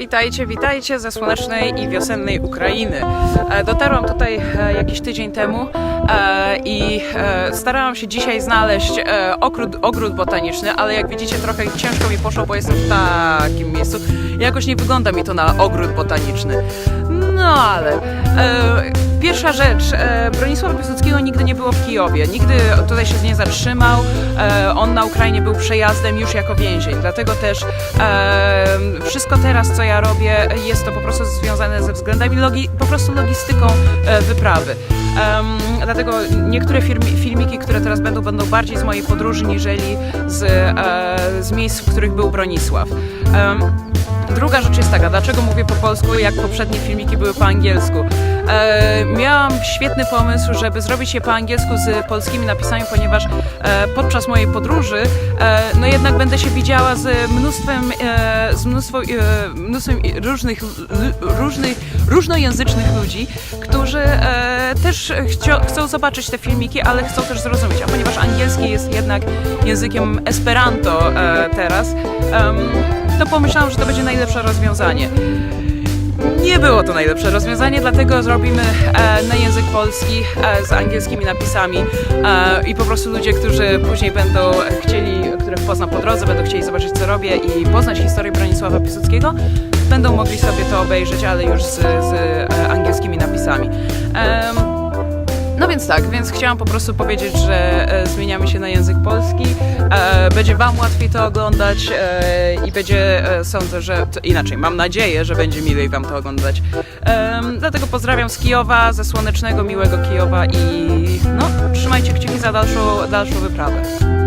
Witajcie, witajcie ze słonecznej i wiosennej Ukrainy. E, Dotarłam tutaj e, jakiś tydzień temu e, i starałam się dzisiaj znaleźć ogród, ogród botaniczny, ale jak widzicie trochę ciężko mi poszło, bo jestem w takim miejscu. Jakoś nie wygląda mi to na ogród botaniczny. No ale e, pierwsza rzecz, e, Bronisława Piłsudskiego nigdy nie było w Kijowie, nigdy tutaj się nie zatrzymał. E, on na Ukrainie był przejazdem już jako więzień, dlatego też e, wszystko teraz, co ja robię, jest to po prostu związane ze względami logi, po prostu logistyką e, wyprawy. Em, dlatego niektóre filmi, filmiki, które teraz będą, będą bardziej z mojej podróży, niżeli z, e, z miejsc, w których był Bronisław. Em, Druga rzecz jest taka, dlaczego mówię po polsku, jak poprzednie filmiki były po angielsku. E, miałam świetny pomysł, żeby zrobić je po angielsku z polskimi napisami, ponieważ e, podczas mojej podróży, e, no jednak będę się widziała z mnóstwem, e, z e, mnóstwem różnych, różnych, różnojęzycznych ludzi, którzy e, też chcio, chcą zobaczyć te filmiki, ale chcą też zrozumieć, a ponieważ angielski jest jednak językiem Esperanto e, teraz, em, to pomyślałam, że to będzie najlepsze rozwiązanie. Nie było to najlepsze rozwiązanie, dlatego zrobimy e, na język polski e, z angielskimi napisami e, i po prostu ludzie, którzy później będą chcieli, których poznam po drodze, będą chcieli zobaczyć co robię i poznać historię Bronisława Piłsudskiego, będą mogli sobie to obejrzeć, ale już z, z e, angielskimi napisami. No więc tak, więc chciałam po prostu powiedzieć, że e, zmieniamy się na język polski. E, będzie Wam łatwiej to oglądać e, i będzie, e, sądzę, że to, inaczej, mam nadzieję, że będzie milej Wam to oglądać. Em, dlatego pozdrawiam z Kijowa, ze słonecznego, miłego Kijowa i no, trzymajcie kciuki za dalszą, dalszą wyprawę.